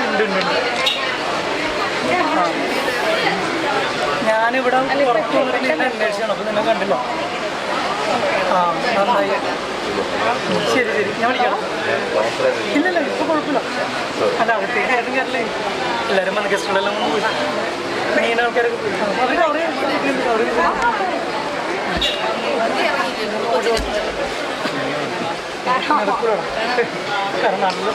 ഉണ്ട് ഉണ്ട് ഞാനിവിടെ പുറത്തു നിന്നെ അന്വേഷിച്ചാണ് അപ്പോൾ നിന്നെ കണ്ടില്ല. ആ നന്നായി. ശരി ശരി. ഞാൻ വിളിക്കാം. ഇല്ലല്ല ഇപ്പൊ കുഴപ്പമില്ല. അല്ല അകത്തേക്ക് ആരും കയറില്ലേ എല്ലാവരും വന്ന് ഗസ്റ്റുകളെല്ലാം പോയി. മെയിൻ ആൾക്കാരൊക്കെ പോയി. അവിടെ നടക്കൂടാ കാരണം നല്ല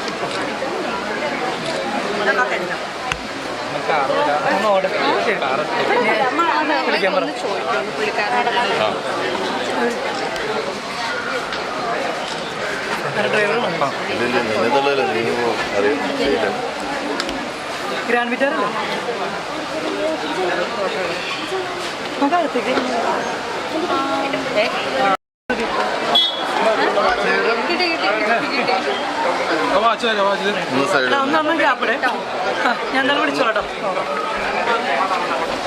ഗ്രാൻഡ് ഗ്യാപ്പിടെ. ഞാൻ എന്തായാലും വിളിച്ചോളാം